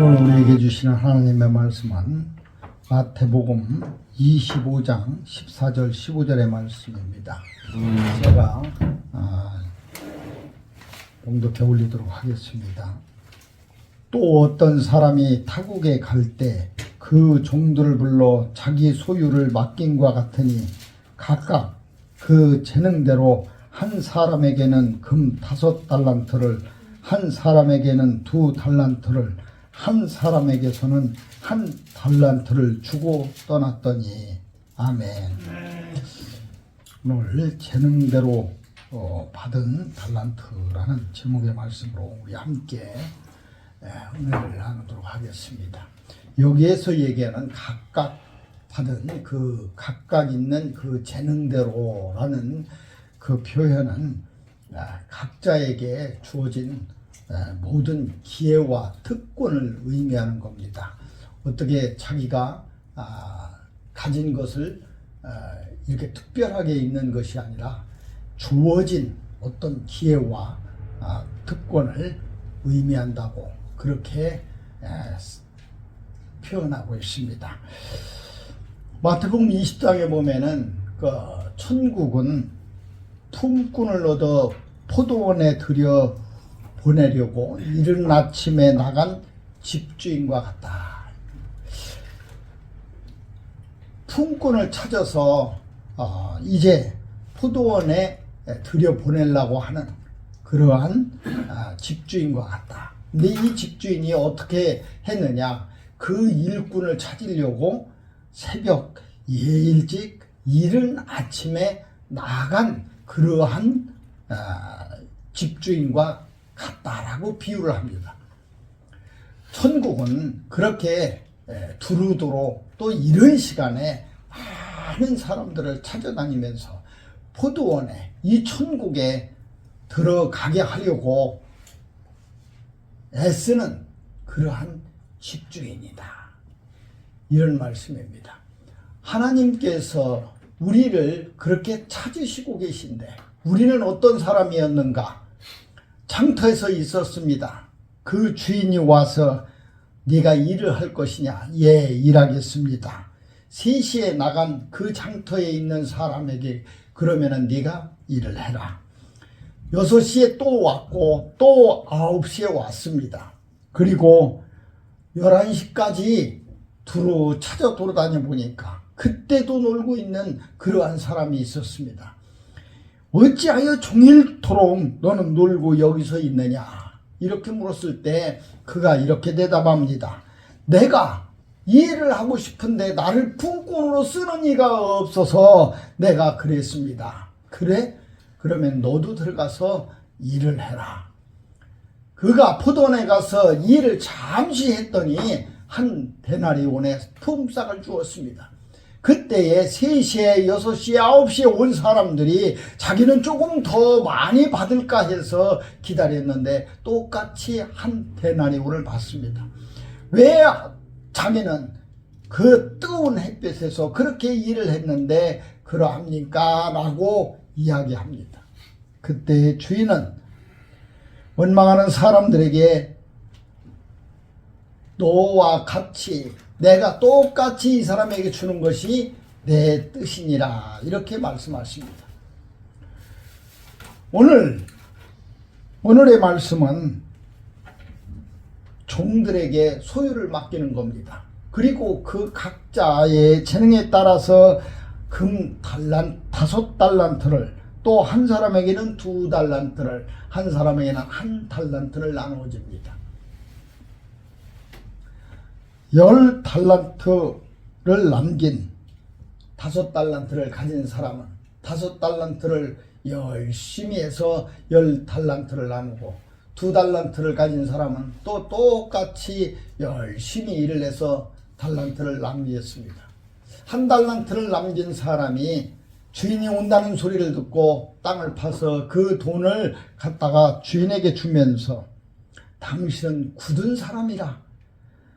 오늘 우리에게 주시는 하나님의 말씀은 마태복음 25장 14절 15절의 말씀입니다. 제가 아, 봉독해 올리도록 하겠습니다. 또 어떤 사람이 타국에 갈 때 그 종들을 불러 자기 소유를 맡긴과 같으니 각각 그 재능대로 한 사람에게는 금 다섯 달란트를 한 사람에게는 두 달란트를 한 사람에게서는 한 달란트를 주고 떠났더니 아멘. 오늘 재능대로 어, 받은 달란트라는 제목의 말씀으로 우리 함께 예, 은혜를 나누도록 하겠습니다. 여기에서 얘기하는 각각 받은 그 각각 있는 그 재능대로라는 그 표현은 아, 각자에게 주어진 아, 모든 기회와 특권을 의미하는 겁니다. 어떻게 자기가 아, 가진 것을 아, 이렇게 특별하게 있는 것이 아니라 주어진 어떤 기회와 아, 특권을 의미한다고 그렇게 에, 표현하고 있습니다. 마태복음 20장에 보면은 그 천국은 품꾼을 얻어 포도원에 들여 보내려고 이른 아침에 나간 집주인과 같다. 품꾼을 찾아서 어, 이제 포도원에 들여 보내려고 하는 그러한 아, 집주인과 같다. 근데 이 집주인이 어떻게 했느냐? 그 일꾼을 찾으려고 새벽 일찍 이른 아침에 나간 그러한 아, 집주인과 같다라고 비유를 합니다. 천국은 그렇게 에, 두루두루 또 이런 시간에 많은 사람들을 찾아다니면서 포도원에 이 천국에 들어가게 하려고 애쓰는 그러한 집주인이다. 이런 말씀입니다. 하나님께서 우리를 그렇게 찾으시고 계신데 우리는 어떤 사람이었는가? 장터에서 있었습니다. 그 주인이 와서 네가 일을 할 것이냐? 예, 일하겠습니다. 3시에 나간 그 장터에 있는 사람에게 그러면은 네가 일을 해라. 6시에 또 왔고 또 9시에 왔습니다. 그리고 11시까지 두루 찾아 돌아다녀 보니까 그때도 놀고 있는 그러한 사람이 있었습니다. 어찌하여 종일토록 너는 놀고 여기서 있느냐? 이렇게 물었을 때 그가 이렇게 대답합니다. 내가 일을 하고 싶은데 나를 품꾼으로 쓰는 이가 없어서 내가 그랬습니다. 그래? 그러면 너도 들어가서 일을 해라. 그가 포도원에 가서 일을 잠시 했더니 한 데나리온의 품삯을 주었습니다. 그때에 3시에, 6시에, 9시에 온 사람들이 자기는 조금 더 많이 받을까 해서 기다렸는데 똑같이 한 데나리온을 받습니다. 왜 자기는 그 뜨거운 햇볕에서 그렇게 일을 했는데 그러합니까? 라고 이야기합니다. 그때 주인은 원망하는 사람들에게 너와 같이 내가 똑같이 이 사람에게 주는 것이 내 뜻이니라 이렇게 말씀하십니다. 오늘 오늘의 말씀은 종들에게 소유를 맡기는 겁니다. 그리고 그 각자의 재능에 따라서 금 달란 다섯 달란트를 또 한 사람에게는 두 달란트를 한 사람에게는 한 달란트를 나누어집니다. 열 달란트를 남긴 다섯 달란트를 가진 사람은 다섯 달란트를 열심히 해서 열 달란트를 나누고 두 달란트를 가진 사람은 또 똑같이 열심히 일을 해서 달란트를 남겼습니다. 한 달란트를 남긴 사람이 주인이 온다는 소리를 듣고 땅을 파서 그 돈을 갖다가 주인에게 주면서 당신은 굳은 사람이라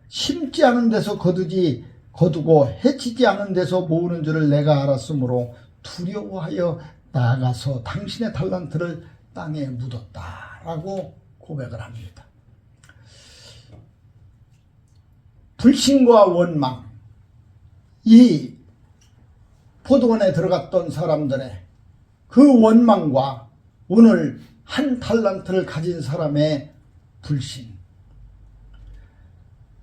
심지 않은 데서 거두지 거두고 해치지 않은 데서 모으는 줄을 내가 알았으므로 두려워하여 나가서 당신의 달란트를 땅에 묻었다라고 고백을 합니다. 불신과 원망, 이 포도원에 들어갔던 사람들의 그 원망과 오늘 한 탈란트를 가진 사람의 불신.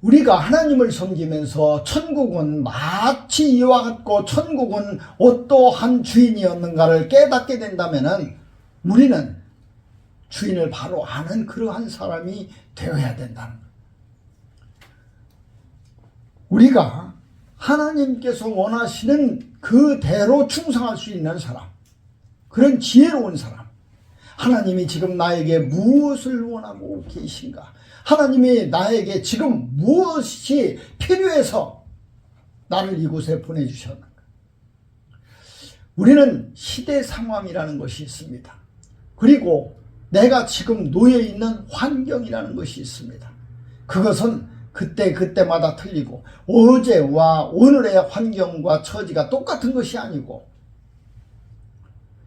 우리가 하나님을 섬기면서 천국은 마치 이와 같고 천국은 어떠한 주인이었는가를 깨닫게 된다면은 우리는 주인을 바로 아는 그러한 사람이 되어야 된다는 것. 우리가 하나님께서 원하시는 그대로 충성할 수 있는 사람, 그런 지혜로운 사람, 하나님이 지금 나에게 무엇을 원하고 계신가? 하나님이 나에게 지금 무엇이 필요해서 나를 이곳에 보내주셨는가? 우리는 시대 상황이라는 것이 있습니다. 그리고 내가 지금 놓여 있는 환경이라는 것이 있습니다. 그것은 그때 그때마다 틀리고 어제와 오늘의 환경과 처지가 똑같은 것이 아니고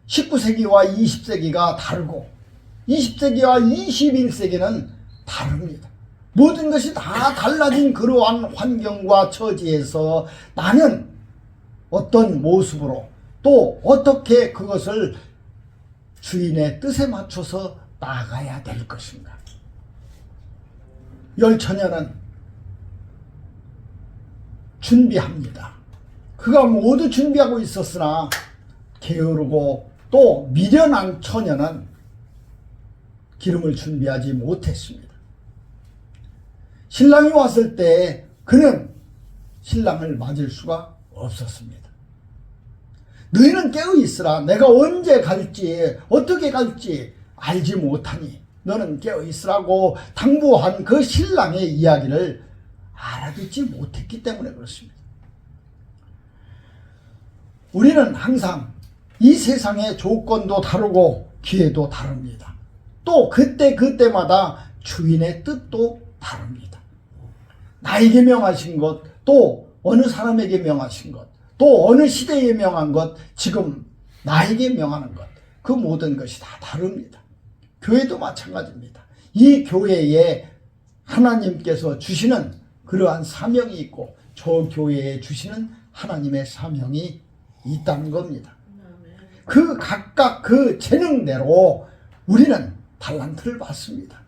19세기와 20세기가 다르고 20세기와 21세기는 다릅니다. 모든 것이 다 달라진 그러한 환경과 처지에서 나는 어떤 모습으로 또 어떻게 그것을 주인의 뜻에 맞춰서 나가야 될 것인가. 열처녀는 준비합니다. 그가 모두 준비하고 있었으나 게으르고 또 미련한 처녀는 기름을 준비하지 못했습니다. 신랑이 왔을 때 그는 신랑을 맞을 수가 없었습니다. 너희는 깨어 있으라. 내가 언제 갈지, 어떻게 갈지 알지 못하니 너는 깨어 있으라고 당부한 그 신랑의 이야기를 알아듣지 못했기 때문에 그렇습니다. 우리는 항상 이 세상의 조건도 다르고 기회도 다릅니다. 또 그때 그때마다 주인의 뜻도 다릅니다. 나에게 명하신 것, 또 어느 사람에게 명하신 것, 또 어느 시대에 명한 것, 지금 나에게 명하는 것, 그 모든 것이 다 다릅니다. 교회도 마찬가지입니다. 이 교회에 하나님께서 주시는 그러한 사명이 있고 저 교회에 주시는 하나님의 사명이 있다는 겁니다. 그 각각 그 재능대로 우리는 달란트를 받습니다.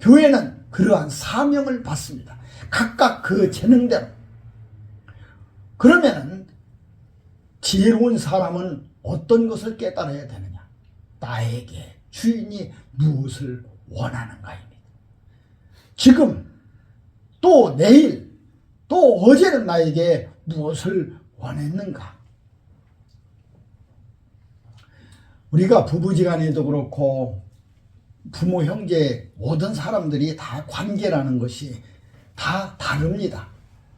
교회는 그러한 사명을 받습니다. 각각 그 재능대로. 그러면은 지혜로운 사람은 어떤 것을 깨달아야 되느냐? 나에게 주인이 무엇을 원하는가입니다. 지금 또 내일 또 어제는 나에게 무엇을 원했는가? 우리가 부부지간에도 그렇고 부모 형제 모든 사람들이 다 관계라는 것이 다 다릅니다.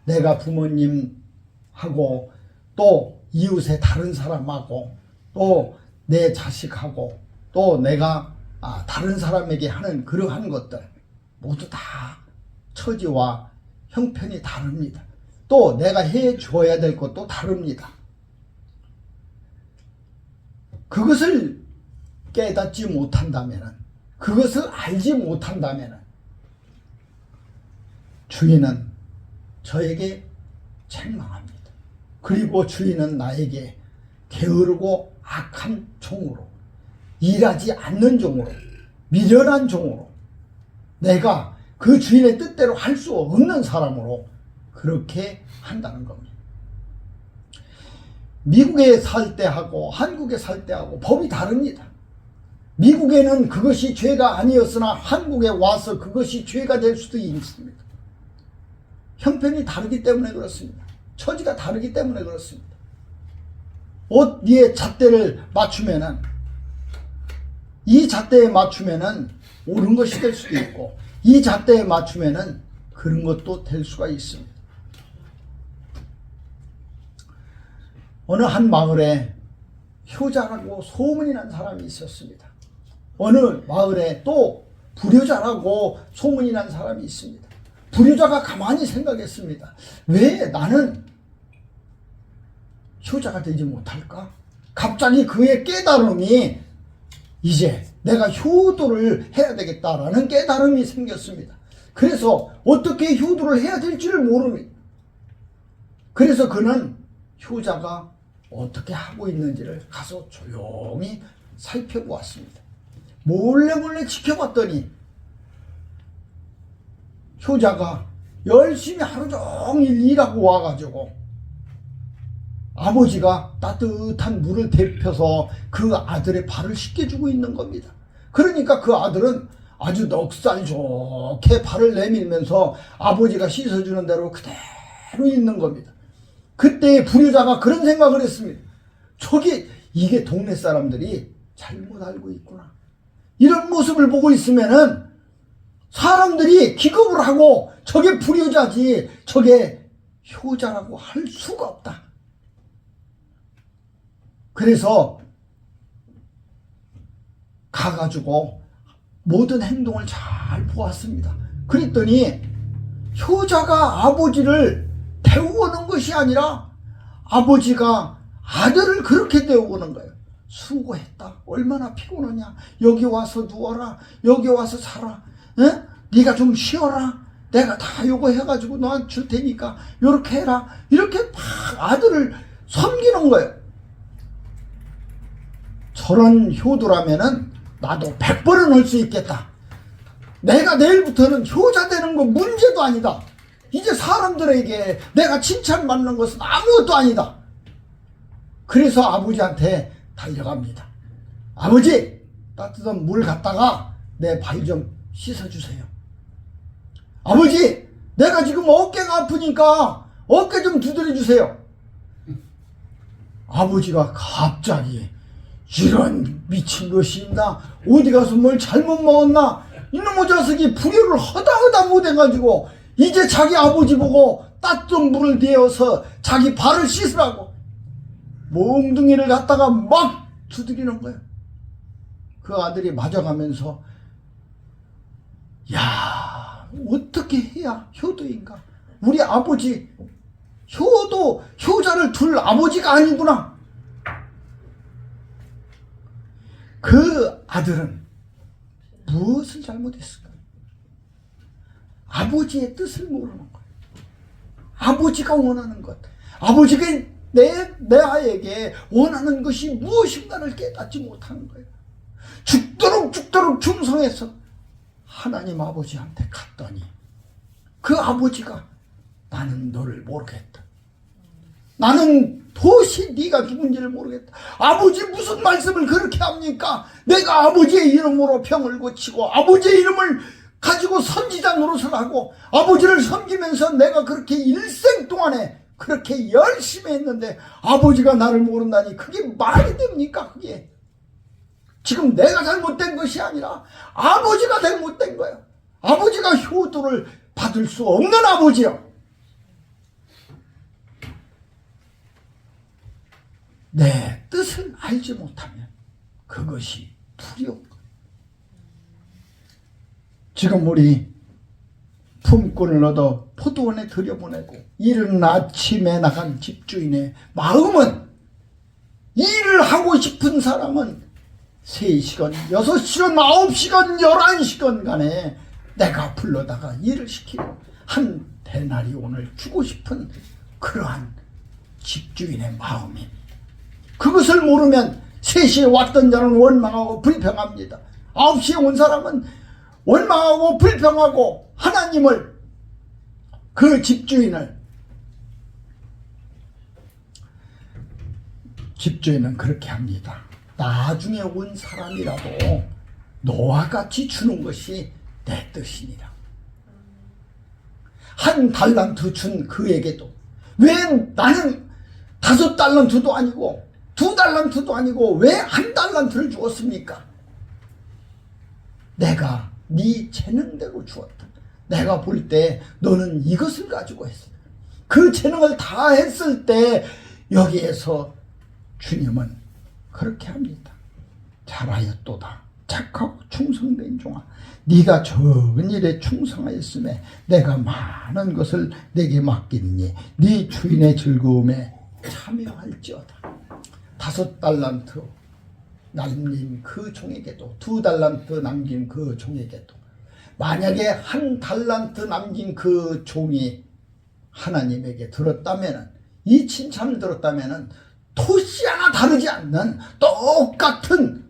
내가 부모님하고 또 이웃의 다른 사람하고 또 내 자식하고 또 내가 아, 다른 사람에게 하는 그러한 것들 모두 다 처지와 형편이 다릅니다. 또 내가 해 줘야 될 것도 다릅니다. 그것을 깨닫지 못한다면, 그것을 알지 못한다면, 주인은 저에게 책망합니다. 그리고 주인은 나에게 게으르고 악한 종으로, 일하지 않는 종으로, 미련한 종으로, 내가 그 주인의 뜻대로 할 수 없는 사람으로 그렇게 한다는 겁니다. 미국에 살 때하고 한국에 살 때하고 법이 다릅니다. 미국에는 그것이 죄가 아니었으나 한국에 와서 그것이 죄가 될 수도 있습니다. 형편이 다르기 때문에 그렇습니다. 처지가 다르기 때문에 그렇습니다. 옷 위에 잣대를 맞추면은 이 잣대에 맞추면은 옳은 것이 될 수도 있고 이 잣대에 맞추면은 그런 것도 될 수가 있습니다. 어느 한 마을에 효자라고 소문이 난 사람이 있었습니다. 어느 마을에 또 불효자라고 소문이 난 사람이 있습니다. 불효자가 가만히 생각했습니다. 왜 나는 효자가 되지 못할까? 갑자기 그의 깨달음이 이제 내가 효도를 해야 되겠다라는 깨달음이 생겼습니다. 그래서 어떻게 효도를 해야 될지를 모릅니다. 그래서 그는 효자가 어떻게 하고 있는지를 가서 조용히 살펴보았습니다. 몰래 몰래 지켜봤더니 효자가 열심히 하루 종일 일하고 와가지고 아버지가 따뜻한 물을 데펴서 그 아들의 발을 씻겨주고 있는 겁니다. 그러니까 그 아들은 아주 넉살 좋게 발을 내밀면서 아버지가 씻어주는 대로 그대로 있는 겁니다. 그때 불효자가 그런 생각을 했습니다. 저기 이게 동네 사람들이 잘못 알고 있구나. 이런 모습을 보고 있으면은 사람들이 기겁을 하고 저게 불효자지 저게 효자라고 할 수가 없다. 그래서 가가지고 모든 행동을 잘 보았습니다. 그랬더니 효자가 아버지를 배우는 것이 아니라 아버지가 아들을 그렇게 배우는 거예요. 수고했다. 얼마나 피곤하냐. 여기 와서 누워라. 여기 와서 살아. 에? 네가 좀 쉬어라. 내가 다 요거 해가지고 너한테 줄 테니까 요렇게 해라. 이렇게 막 아들을 섬기는 거예요. 저런 효도라면은 나도 100번은 할 수 있겠다. 내가 내일부터는 효자 되는 거 문제도 아니다. 이제 사람들에게 내가 칭찬받는 것은 아무것도 아니다. 그래서 아버지한테 달려갑니다. 아버지, 따뜻한 물 갖다가 내 발 좀 씻어주세요. 아버지, 내가 지금 어깨가 아프니까 어깨 좀 두드려주세요. 아버지가 갑자기 이런 미친 것이 있나? 어디 가서 뭘 잘못 먹었나? 이놈의 자식이 불효를 허다허다 못해가지고 이제 자기 아버지 보고 따뜻한 물을 대어서 자기 발을 씻으라고 몽둥이를 갖다가 막 두드리는 거야. 그 아들이 맞아가면서 야 어떻게 해야 효도인가? 우리 아버지 효도 효자를 둘 아버지가 아니구나. 그 아들은 무엇을 잘못했을까? 아버지의 뜻을 모르는 거예요. 아버지가 원하는 것. 아버지가 내, 내 아이에게 원하는 것이 무엇인가를 깨닫지 못하는 거예요. 죽도록 죽도록 충성해서 하나님 아버지한테 갔더니 그 아버지가 나는 너를 모르겠다. 나는 도시 네가 누군지를 모르겠다. 아버지 무슨 말씀을 그렇게 합니까? 내가 아버지의 이름으로 병을 고치고 아버지의 이름을 가지고 선지자 노릇을 하고 아버지를 섬기면서 내가 그렇게 일생 동안에 그렇게 열심히 했는데 아버지가 나를 모른다니 그게 말이 됩니까 그게? 지금 내가 잘못된 것이 아니라 아버지가 잘못된 거예요. 아버지가 효도를 받을 수 없는 아버지요. 내 뜻을 알지 못하면 그것이 두려운. 지금 우리 품꾼을 얻어 포도원에 들여보내고 이른 아침에 나간 집주인의 마음은 일을 하고 싶은 사람은 3시간, 6시간, 9시간, 11시간 간에 내가 불러다가 일을 시키고 한 대나리 오늘 주고 싶은 그러한 집주인의 마음입니다. 그것을 모르면 3시에 왔던 자는 원망하고 불평합니다. 9시에 온 사람은 원망하고 불평하고 하나님을 그 집주인을 집주인은 그렇게 합니다. 나중에 온 사람이라도 너와 같이 주는 것이 내 뜻이니라. 한 달란트 준 그에게도 왜 나는 다섯 달란트도 아니고 두 달란트도 아니고 왜 한 달란트를 주었습니까? 내가 네 재능대로 주었다. 내가 볼 때 너는 이것을 가지고 했어. 그 재능을 다 했을 때 여기에서 주님은 그렇게 합니다. 잘하였도다. 착하고 충성된 종아. 네가 적은 일에 충성하였음에 내가 많은 것을 내게 맡겼니. 네 주인의 즐거움에 참여할지어다. 다섯 달란트 남긴 그 종에게도 두 달란트 남긴 그 종에게도 만약에 한 달란트 남긴 그 종이 하나님에게 들었다면은 이 칭찬을 들었다면은 토시 하나 다르지 않는 똑같은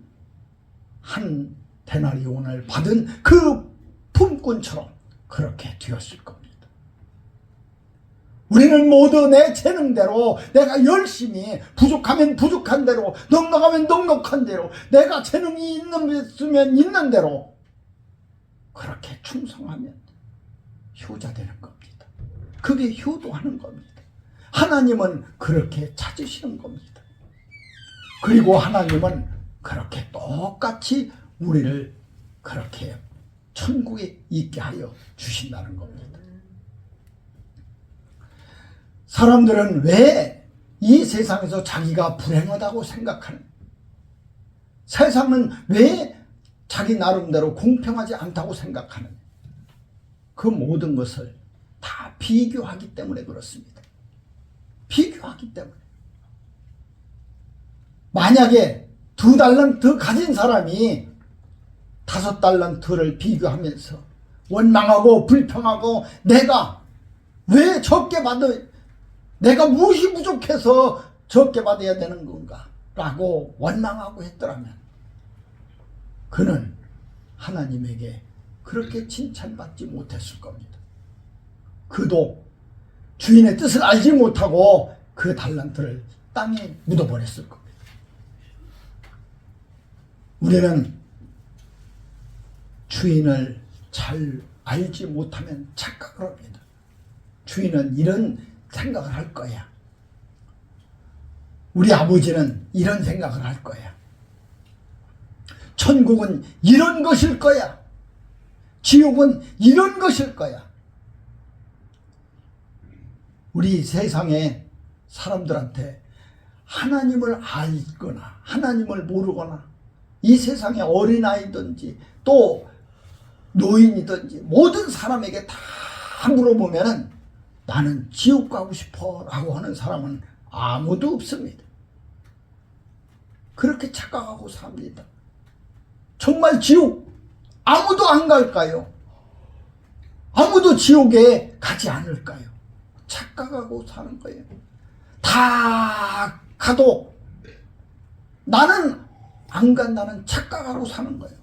한 데나리온을 받은 그 품꾼처럼 그렇게 되었을 겁니다. 우리는 모두 내 재능대로 내가 열심히 부족하면 부족한 대로 넉넉하면 넉넉한 대로 내가 재능이 있는 있으면 있는 대로 그렇게 충성하면 효자 되는 겁니다. 그게 효도하는 겁니다. 하나님은 그렇게 찾으시는 겁니다. 그리고 하나님은 그렇게 똑같이 우리를 그렇게 천국에 있게 하여 주신다는 겁니다. 사람들은 왜 이 세상에서 자기가 불행하다고 생각하는 세상은 왜 자기 나름대로 공평하지 않다고 생각하는 그 모든 것을 다 비교하기 때문에 그렇습니다. 비교하기 때문에. 만약에 두 달란트 가진 사람이 다섯 달란트를 비교하면서 원망하고 불평하고 내가 왜 적게 받을 내가 무엇이 부족해서 적게 받아야 되는 건가? 라고 원망하고 했더라면 그는 하나님에게 그렇게 칭찬받지 못했을 겁니다. 그도 주인의 뜻을 알지 못하고 그 달란트를 땅에 묻어버렸을 겁니다. 우리는 주인을 잘 알지 못하면 착각을 합니다. 주인은 이런 생각을 할 거야. 우리 아버지는 이런 생각을 할 거야. 천국은 이런 것일 거야. 지옥은 이런 것일 거야. 우리 세상의 사람들한테 하나님을 알거나 하나님을 모르거나 이 세상의 어린아이든지 또 노인이든지 모든 사람에게 다 물어보면은 나는 지옥 가고 싶어 라고 하는 사람은 아무도 없습니다. 그렇게 착각하고 삽니다. 정말 지옥 아무도 안 갈까요? 아무도 지옥에 가지 않을까요? 착각하고 사는 거예요. 다 가도 나는 안 간다는 착각하고 사는 거예요.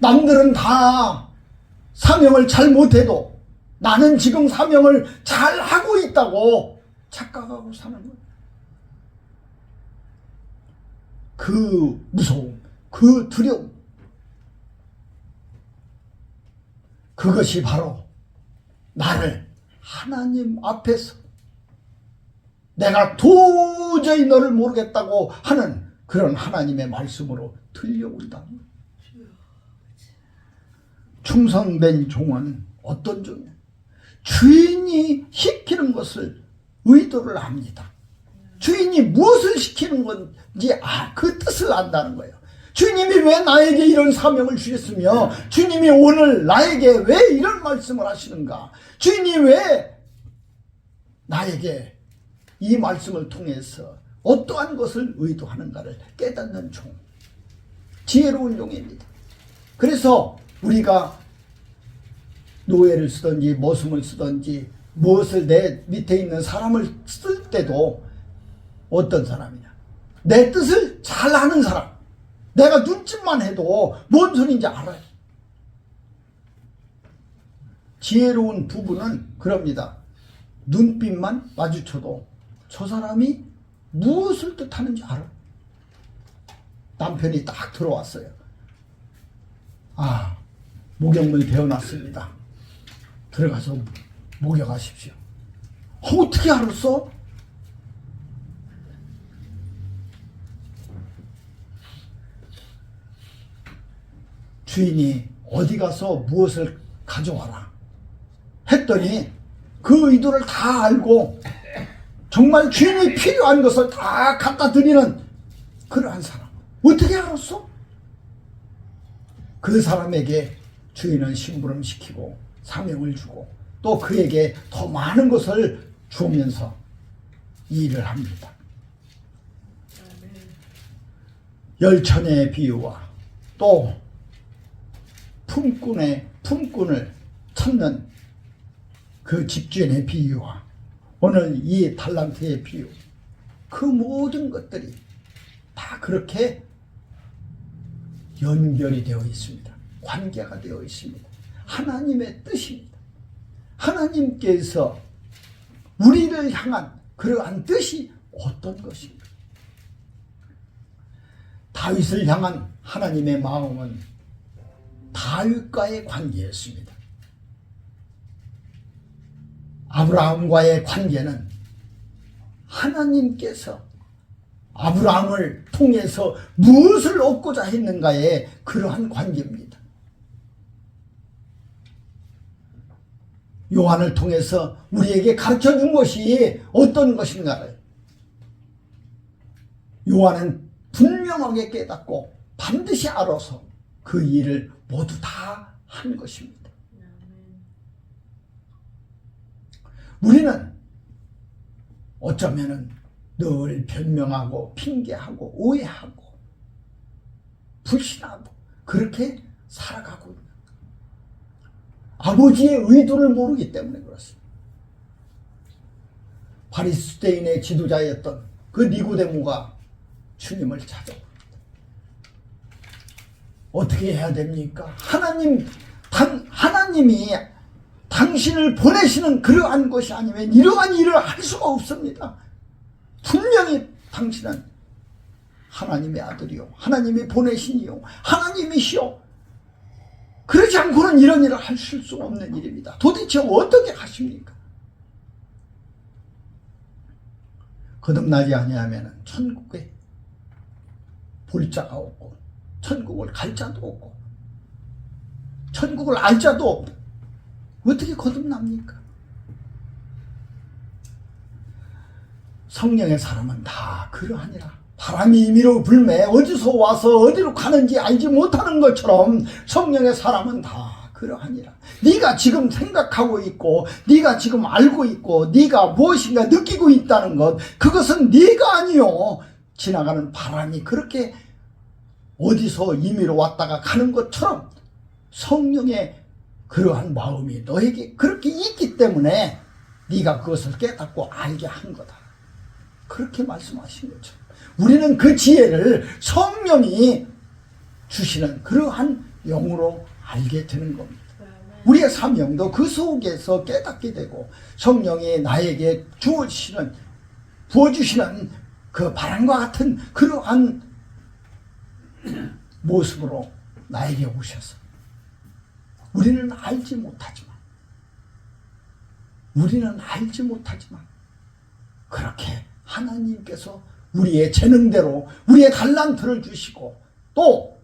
남들은 다 사명을 잘 못해도 나는 지금 사명을 잘 하고 있다고 착각하고 사는 거예요. 그 무서움, 그 두려움. 그것이 바로 나를 하나님 앞에서 내가 도저히 너를 모르겠다고 하는 그런 하나님의 말씀으로 들려온다는 거예요. 충성된 종은 어떤 종이에요? 주인이 시키는 것을 의도를 합니다. 주인이 무엇을 시키는 건지 아, 그 뜻을 안다는 거예요. 주님이 왜 나에게 이런 사명을 주셨으며 주님이 오늘 나에게 왜 이런 말씀을 하시는가? 주인이 왜 나에게 이 말씀을 통해서 어떠한 것을 의도하는가를 깨닫는 종. 지혜로운 종입니다. 그래서 우리가 노예를 쓰든지 머슴을 쓰든지 무엇을 내 밑에 있는 사람을 쓸 때도 어떤 사람이냐. 내 뜻을 잘 아는 사람. 내가 눈짓만 해도 뭔 소리인지 알아요. 지혜로운 부부는 그럽니다. 눈빛만 마주쳐도 저 사람이 무엇을 뜻하는지 알아. 남편이 딱 들어왔어요. 아, 목욕물 배워놨습니다. 들어가서 목욕하십시오. 어, 어떻게 알았어? 주인이 어디 가서 무엇을 가져와라 했더니 그 의도를 다 알고 정말 주인이 필요한 것을 다 갖다 드리는 그러한 사람 어떻게 알았어? 그 사람에게 주인은 심부름 시키고 사명을 주고 또 그에게 더 많은 것을 주면서 일을 합니다. 열천의 비유와 또 품꾼의 품꾼을 찾는 그 집주인의 비유와 오늘 이 달란트의 비유 그 모든 것들이 다 그렇게 연결이 되어 있습니다. 관계가 되어 있습니다. 하나님의 뜻입니다. 하나님께서 우리를 향한 그러한 뜻이 어떤 것인가? 다윗을 향한 하나님의 마음은 다윗과의 관계였습니다. 아브라함과의 관계는 하나님께서 아브라함을 통해서 무엇을 얻고자 했는가의 그러한 관계입니다. 요한을 통해서 우리에게 가르쳐 준 것이 어떤 것인가를 요한은 분명하게 깨닫고 반드시 알아서 그 일을 모두 다 한 것입니다. 우리는 어쩌면은 늘 변명하고 핑계하고 오해하고 불신하고 그렇게 살아가고 있는 아버지의 의도를 모르기 때문에 그렇습니다. 바리스테인의 지도자였던 그 니고데모가 주님을 찾아옵니다. 어떻게 해야 됩니까? 하나님, 당, 하나님이 당신을 보내시는 그러한 것이 아니면 이러한 일을 할 수가 없습니다. 분명히 당신은 하나님의 아들이요. 하나님이 보내신이요. 하나님이시요. 그러지 않고는 이런 일을 하실 수 없는 일입니다. 도대체 어떻게 하십니까? 거듭나지 아니하면 천국에 볼 자가 없고 천국을 갈 자도 없고 천국을 알 자도 없고 어떻게 거듭납니까? 성령의 사람은 다 그러하니라. 바람이 임의로 불매 어디서 와서 어디로 가는지 알지 못하는 것처럼 성령의 사람은 다 그러하니라. 네가 지금 생각하고 있고 네가 지금 알고 있고 네가 무엇인가 느끼고 있다는 것 그것은 네가 아니요. 지나가는 바람이 그렇게 어디서 임의로 왔다가 가는 것처럼 성령의 그러한 마음이 너에게 그렇게 있기 때문에 네가 그것을 깨닫고 알게 한 거다. 그렇게 말씀하신 거죠. 우리는 그 지혜를 성령이 주시는 그러한 영으로 알게 되는 겁니다. 우리의 사명도 그 속에서 깨닫게 되고 성령이 나에게 주어주시는 부어주시는 그 바람과 같은 그러한 모습으로 나에게 오셔서 우리는 알지 못하지만 우리는 알지 못하지만 그렇게 하나님께서 우리의 재능대로 우리의 달란트를 주시고 또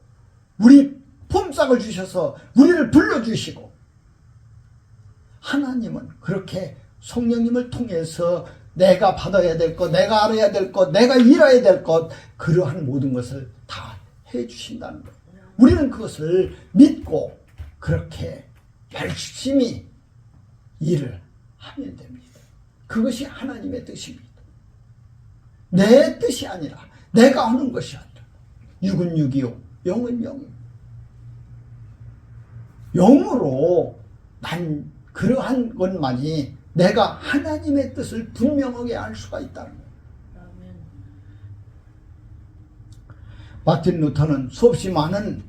우리 품삯을 주셔서 우리를 불러주시고 하나님은 그렇게 성령님을 통해서 내가 받아야 될 것, 내가 알아야 될 것, 내가 일해야 될 것, 그러한 모든 것을 다 해주신다는 거예요. 우리는 그것을 믿고 그렇게 열심히 일을 하면 됩니다. 그것이 하나님의 뜻입니다. 내 뜻이 아니라 내가 하는 것이 아니라 육은 육이요 영은 영입니다. 영으로 난 그러한 것만이 내가 하나님의 뜻을 분명하게 알 수가 있다는 거예요. 마틴 루터는 수없이 많은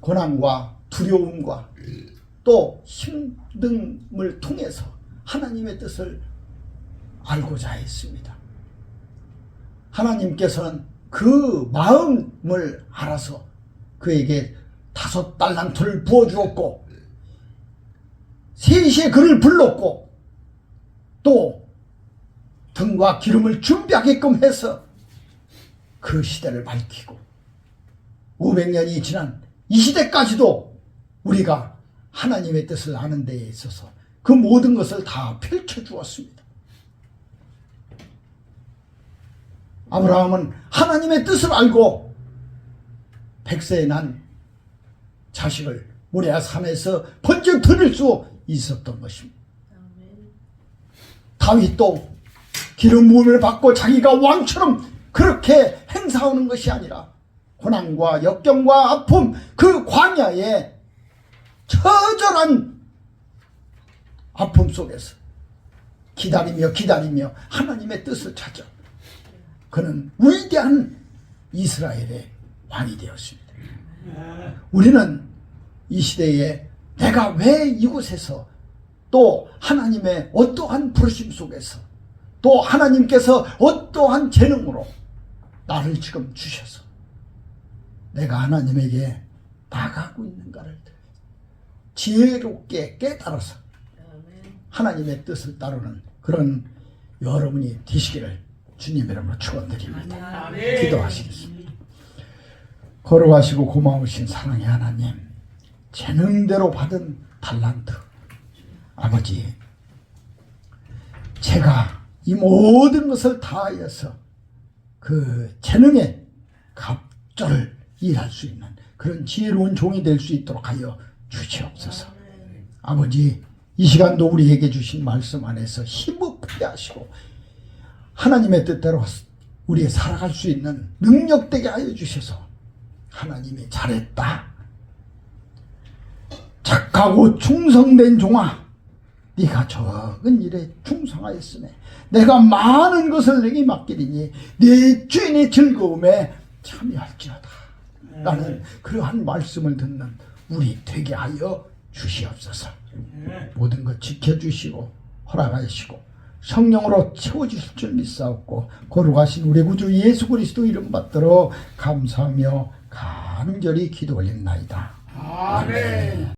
고난과 두려움과 또 힘듦을 통해서 하나님의 뜻을 알고자 했습니다. 하나님께서는 그 마음을 알아서 그에게 다섯 달란트를 부어주었고 셋시에 그를 불렀고 또 등과 기름을 준비하게끔 해서 그 시대를 밝히고 500년이 지난 이 시대까지도 우리가 하나님의 뜻을 아는 데에 있어서 그 모든 것을 다 펼쳐 주었습니다. 아브라함은 하나님의 뜻을 알고 백세에 난 자식을 모레아 산에서 번쩍 들을 수 있었던 것입니다. 다윗도 기름 부음을 받고 자기가 왕처럼 그렇게 행사하는 것이 아니라 고난과 역경과 아픔 그그 광야에 처절한 아픔 속에서 기다리며 기다리며 하나님의 뜻을 찾아 그는 위대한 이스라엘의 왕이 되었습니다. 우리는 이 시대에 내가 왜 이곳에서 또 하나님의 어떠한 부르심 속에서 또 하나님께서 어떠한 재능으로 나를 지금 주셔서 내가 하나님에게 나가고 있는가를 지혜롭게 깨달아서 하나님의 뜻을 따르는 그런 여러분이 되시기를 주님 이름으로 축원드립니다. 기도하시겠습니다. 걸어가시고 고마우신 사랑의 하나님, 재능대로 받은 달란트, 아버지, 제가 이 모든 것을 다하여서 그 재능에 갑절을 일할 수 있는 그런 지혜로운 종이 될 수 있도록 하여 주시옵소서. 아버지, 이 시간도 우리에게 주신 말씀 안에서 힘없게 하시고 하나님의 뜻대로 우리의 살아갈 수 있는 능력되게 하여 주셔서 하나님이 잘했다. 착하고 충성된 종아, 네가 적은 일에 충성하였으네. 내가 많은 것을 내게 맡기리니 네 주인의 즐거움에 참여할지어다. 라는 그러한 말씀을 듣는 우리 되게 하여 주시옵소서. 모든 것 지켜주시고 허락하시고 성령으로 채워주실 줄 믿사옵고 거룩하신 우리 구주 예수 그리스도 이름 받들어 감사하며 간절히 기도 올립나이다. 아멘.